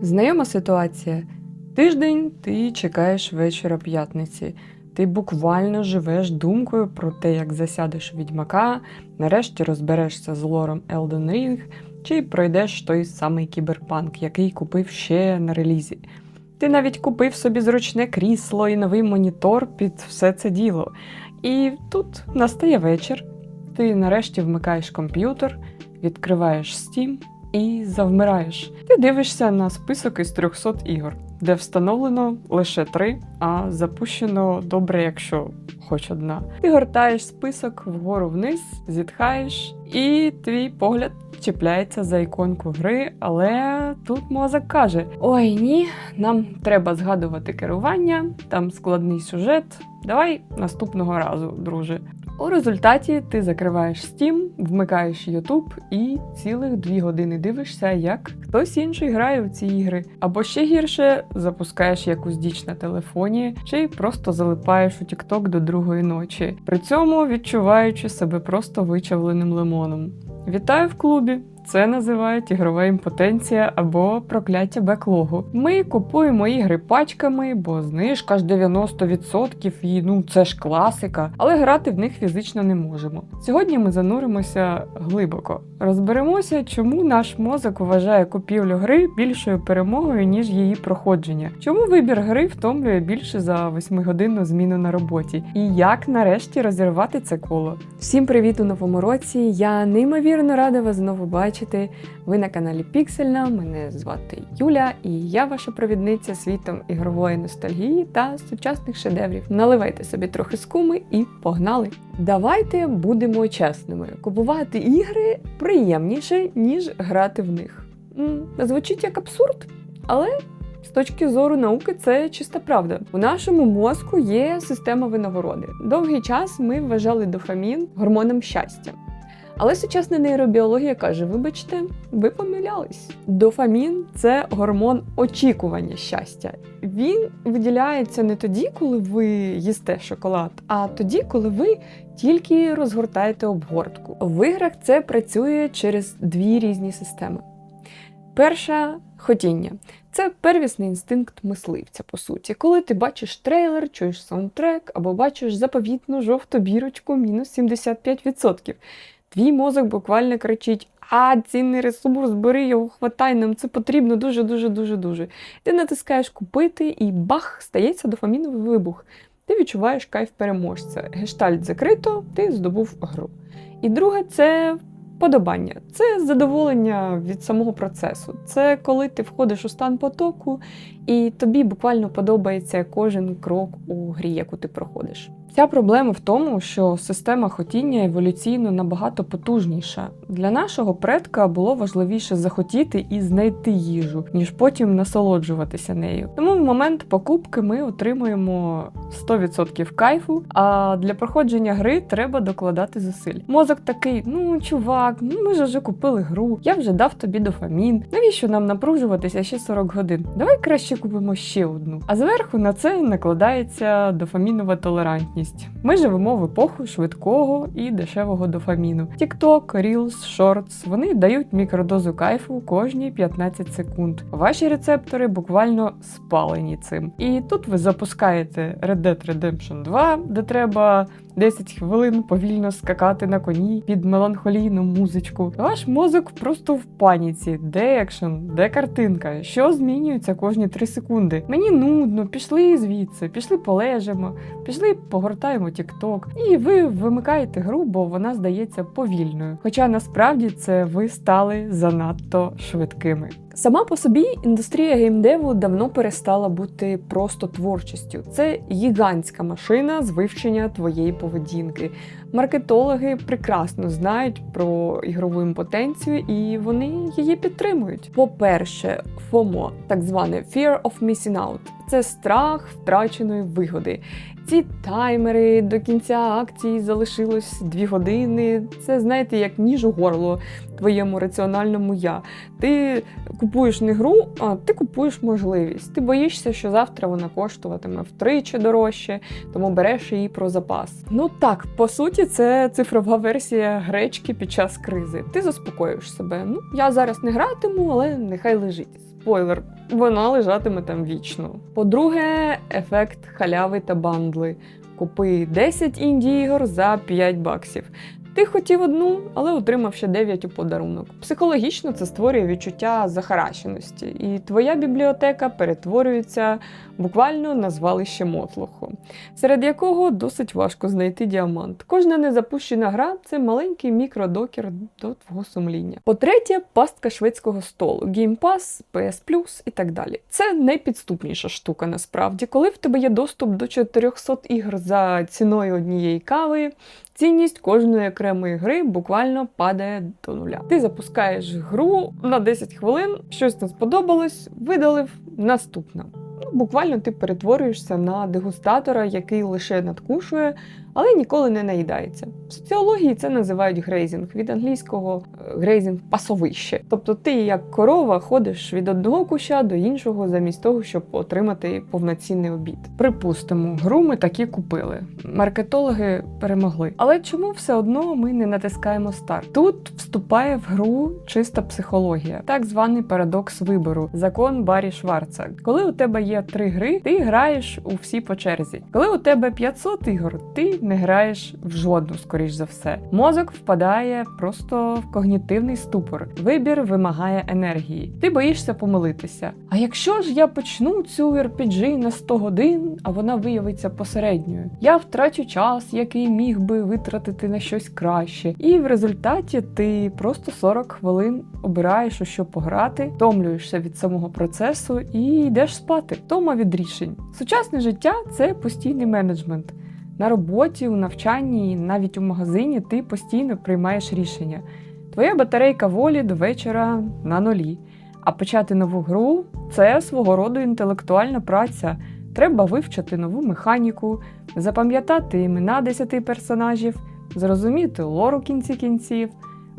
Знайома ситуація. Тиждень ти чекаєш вечора п'ятниці. Ти буквально живеш думкою про те, як засядеш відьмака, нарешті розберешся з лором Elden Ring, чи пройдеш той самий кіберпанк, який купив ще на релізі. Ти навіть купив собі зручне крісло і новий монітор під все це діло. І тут настає вечір. Ти нарешті вмикаєш комп'ютер, відкриваєш Steam і завмираєш. Ти дивишся на список із 300 ігор, де встановлено лише три, а запущено добре, якщо хоч одна. Ти гортаєш список вгору вниз, зітхаєш, і твій погляд чіпляється за іконку гри, але тут мозок каже: Ой, ні, нам треба згадувати керування, там складний сюжет. Давай наступного разу, друже. У результаті ти закриваєш Steam, вмикаєш YouTube і цілих дві години дивишся, як хтось інший грає в ці ігри. Або ще гірше запускаєш якусь діч на телефоні, чи просто залипаєш у TikTok до другої ночі, при цьому відчуваючи себе просто вичавленим лимоном. Вітаю в клубі! Це називають ігрова імпотенція або прокляття беклогу. Ми купуємо ігри пачками, бо знижка ж 90% і ну це ж класика, але грати в них фізично не можемо. Сьогодні ми зануримося глибоко. Розберемося, чому наш мозок вважає купівлю гри більшою перемогою, ніж її проходження. Чому вибір гри втомлює більше за 8-годинну зміну на роботі? І як нарешті розірвати це коло? Всім привіт у новому році! Я неймовірно рада вас знову бачити. Ви на каналі Піксельна. Мене звати Юля, і я ваша провідниця світом ігрової ностальгії та сучасних шедеврів. Наливайте собі трохи скуми і погнали! Давайте будемо чесними. Купувати ігри приємніше, ніж грати в них. Звучить як абсурд, але з точки зору науки це чиста правда. У нашому мозку є система винагороди. Довгий час ми вважали дофамін гормоном щастя. Але сучасна нейробіологія каже: вибачте, ви помилялись. Дофамін це гормон очікування щастя. Він виділяється не тоді, коли ви їсте шоколад, а тоді, коли ви тільки розгортаєте обгортку. В іграх це працює через дві різні системи. Перша хотіння це первісний інстинкт мисливця, по суті. Коли ти бачиш трейлер, чуєш саундтрек або бачиш заповітну жовту бірочку мінус 75%. Твій мозок буквально кричить: А, цінний ресурс, бери його, хватай, нам це потрібно дуже, дуже, дуже, дуже. Ти натискаєш купити, і бах, стається дофаміновий вибух. Ти відчуваєш кайф переможця. Гештальт закрито, ти здобув гру. І друге це Подобання це задоволення від самого процесу. Це коли ти входиш у стан потоку, і тобі буквально подобається кожен крок у грі, яку ти проходиш. Ця проблема в тому, що система хотіння еволюційно набагато потужніша. Для нашого предка було важливіше захотіти і знайти їжу, ніж потім насолоджуватися нею. Тому в момент покупки ми отримуємо 100% кайфу, а для проходження гри треба докладати зусиль. Мозок такий: ну чувак, ну ми ж вже купили гру, я вже дав тобі дофамін. Навіщо нам напружуватися ще 40 годин? Давай краще купимо ще одну. А зверху на це накладається дофамінова толерантність. Ми живемо в епоху швидкого і дешевого дофаміну. TikTok, Reels, Shorts – вони дають мікродозу кайфу кожні 15 секунд. Ваші рецептори буквально спалені цим. І тут ви запускаєте Red Dead Redemption 2, де треба 10 хвилин повільно скакати на коні під меланхолійну музичку. Ваш мозок просто в паніці. Де екшен, де картинка, що змінюється кожні 3 секунди. Мені нудно, пішли звідси, пішли полежимо, пішли погортаємо TikTok. І ви вимикаєте гру, бо вона здається повільною. Хоча насправді це ви стали занадто швидкими. Сама по собі індустрія геймдеву давно перестала бути просто творчістю. Це гігантська машина з вивчення твоєї поведінки. Маркетологи прекрасно знають про ігрову імпотенцію і вони її підтримують. По-перше, FOMO, так зване Fear of Missing Out. Це страх втраченої вигоди. Ці таймери до кінця акції залишилось 2 години. Це знаєте, як ніж у горло твоєму раціональному я. Ти купуєш не гру, а ти купуєш можливість. Ти боїшся, що завтра вона коштуватиме втричі дорожче, тому береш її про запас. Ну так, по суті, це цифрова версія гречки під час кризи. Ти заспокоюєш себе. Ну, я зараз не гратиму, але нехай лежить. Спойлер, вона лежатиме там вічно. По-друге, ефект халяви та бандли. Купи 10 інді-ігор за 5 баксів. Ти хотів одну, але отримав ще 9 у подарунок. Психологічно це створює відчуття захаращеності, і твоя бібліотека перетворюється буквально на звалище мотлоху, серед якого досить важко знайти діамант. Кожна незапущена гра це маленький мікродокер до твого сумління. По-третє, пастка шведського столу, Game Pass, PS Plus і так далі. Це найпідступніша штука насправді. Коли в тебе є доступ до 400 ігр за ціною однієї кави, цінність кожної окремої гри буквально падає до нуля. Ти запускаєш гру на 10 хвилин, щось не сподобалось, видалив наступна. Ну, буквально ти перетворюєшся на дегустатора, який лише надкушує, але ніколи не наїдається. В соціології це називають грейзінг від англійського е, грейзінг пасовище. Тобто ти як корова ходиш від одного куща до іншого, замість того, щоб отримати повноцінний обід. Припустимо, гру ми такі купили. Маркетологи перемогли. Але чому все одно ми не натискаємо старт? Тут вступає в гру чиста психологія, так званий парадокс вибору, закон Барі Шварца. Коли у тебе є три гри, ти граєш у всі по черзі. Коли у тебе 500 ігор, ти не граєш в жодну, скоріш за все. Мозок впадає просто в когнітивний ступор. Вибір вимагає енергії. Ти боїшся помилитися. А якщо ж я почну цю RPG на 100 годин, а вона виявиться посередньою, я втрачу час, який міг би витратити на щось краще. І в результаті ти просто 40 хвилин обираєш у що пограти, втомлюєшся від самого процесу і йдеш спати. Втома від рішень. Сучасне життя це постійний менеджмент. На роботі, у навчанні, навіть у магазині ти постійно приймаєш рішення. Твоя батарейка волі до вечора на нулі. А почати нову гру це свого роду інтелектуальна праця. Треба вивчити нову механіку, запам'ятати імена 10 персонажів, зрозуміти лор у кінці кінців.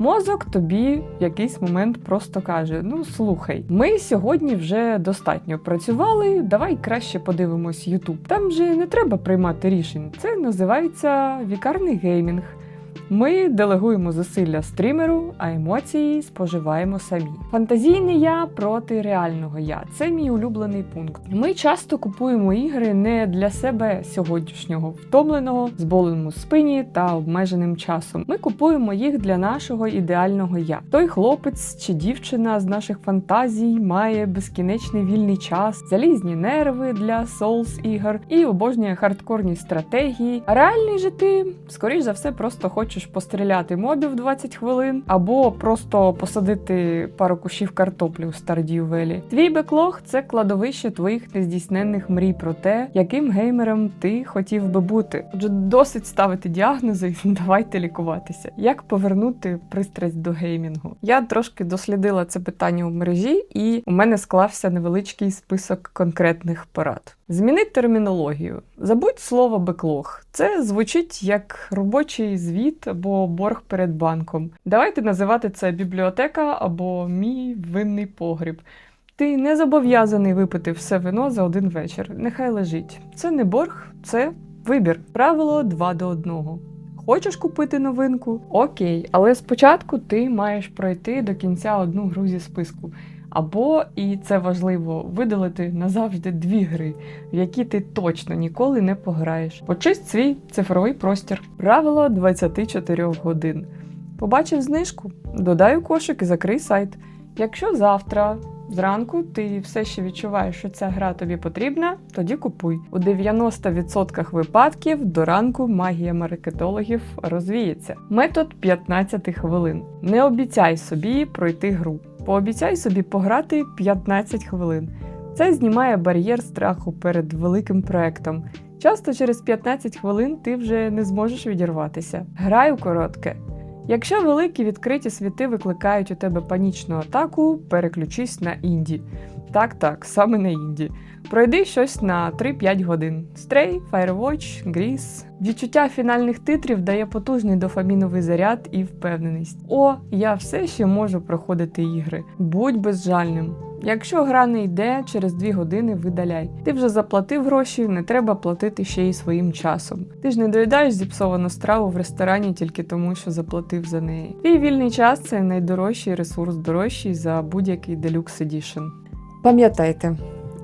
Мозок тобі в якийсь момент просто каже: Ну слухай, ми сьогодні вже достатньо працювали, давай краще подивимось Ютуб. Там же не треба приймати рішень. Це називається вікарний геймінг. Ми делегуємо зусилля стрімеру, а емоції споживаємо самі. Фантазійне я проти реального я. Це мій улюблений пункт. Ми часто купуємо ігри не для себе сьогоднішнього втомленого, з болем у спині та обмеженим часом. Ми купуємо їх для нашого ідеального я. Той хлопець чи дівчина з наших фантазій має безкінечний вільний час, залізні нерви для Souls ігор і обожнює хардкорні стратегії. А реальний же ти, скоріш за все, просто хочеш постріляти мобів 20 хвилин, або просто посадити пару кущів картоплі у Valley. Твій беклог це кладовище твоїх нездійсненних мрій про те, яким геймером ти хотів би бути. Отже, досить ставити діагнози, і давайте лікуватися. Як повернути пристрасть до геймінгу? Я трошки дослідила це питання у мережі, і у мене склався невеличкий список конкретних порад. Змінить термінологію. Забудь слово беклог. Це звучить як робочий звіт або борг перед банком. Давайте називати це бібліотека або мій винний погріб. Ти не зобов'язаний випити все вино за один вечір. Нехай лежить. Це не борг, це вибір. Правило 2 до 1. Хочеш купити новинку? Окей, але спочатку ти маєш пройти до кінця одну гру зі списку. Або, і це важливо, видалити назавжди дві гри, в які ти точно ніколи не пограєш. Почисть свій цифровий простір. Правило 24 годин. Побачив знижку, додай у кошик і закрий сайт. Якщо завтра зранку ти все ще відчуваєш, що ця гра тобі потрібна, тоді купуй. У 90% випадків до ранку магія маркетологів розвіється. Метод 15 хвилин. Не обіцяй собі пройти гру. Пообіцяй собі пограти 15 хвилин. Це знімає бар'єр страху перед великим проектом. Часто через 15 хвилин ти вже не зможеш відірватися. Грай у коротке. Якщо великі відкриті світи викликають у тебе панічну атаку, переключись на інді. Так, так, саме на інді. Пройди щось на 3-5 годин. Stray, Firewatch, Gris. Відчуття фінальних титрів дає потужний дофаміновий заряд і впевненість. О, я все ще можу проходити ігри. Будь безжальним. Якщо гра не йде, через 2 години видаляй. Ти вже заплатив гроші, не треба платити ще й своїм часом. Ти ж не доїдаєш зіпсовану страву в ресторані тільки тому, що заплатив за неї. Твій вільний час це найдорожчий ресурс, дорожчий за будь-який Deluxe Edition. Пам'ятайте,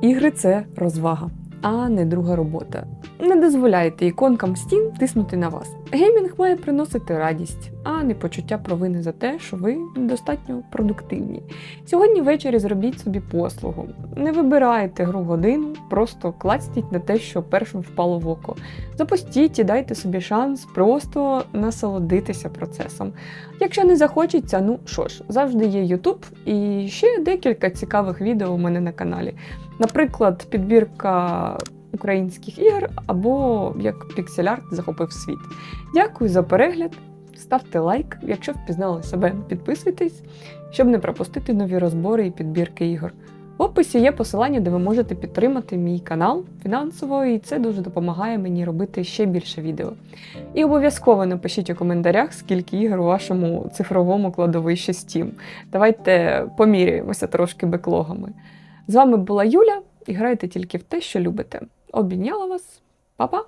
ігри це розвага, а не друга робота. Не дозволяйте іконкам стін тиснути на вас. Геймінг має приносити радість, а не почуття провини за те, що ви недостатньо продуктивні. Сьогодні ввечері зробіть собі послугу. Не вибирайте гру годину, просто клацніть на те, що першим впало в око. Запустіть і дайте собі шанс просто насолодитися процесом. Якщо не захочеться, ну що ж, завжди є YouTube і ще декілька цікавих відео у мене на каналі. Наприклад, підбірка українських ігор або як піксель-арт захопив світ. Дякую за перегляд. Ставте лайк, якщо впізнали себе, підписуйтесь, щоб не пропустити нові розбори і підбірки ігор. В описі є посилання, де ви можете підтримати мій канал фінансово, і це дуже допомагає мені робити ще більше відео. І обов'язково напишіть у коментарях, скільки ігор у вашому цифровому кладовищі Steam. Давайте поміряємося трошки беклогами. З вами була Юля і грайте тільки в те, що любите. Обійняла вас, Па-па!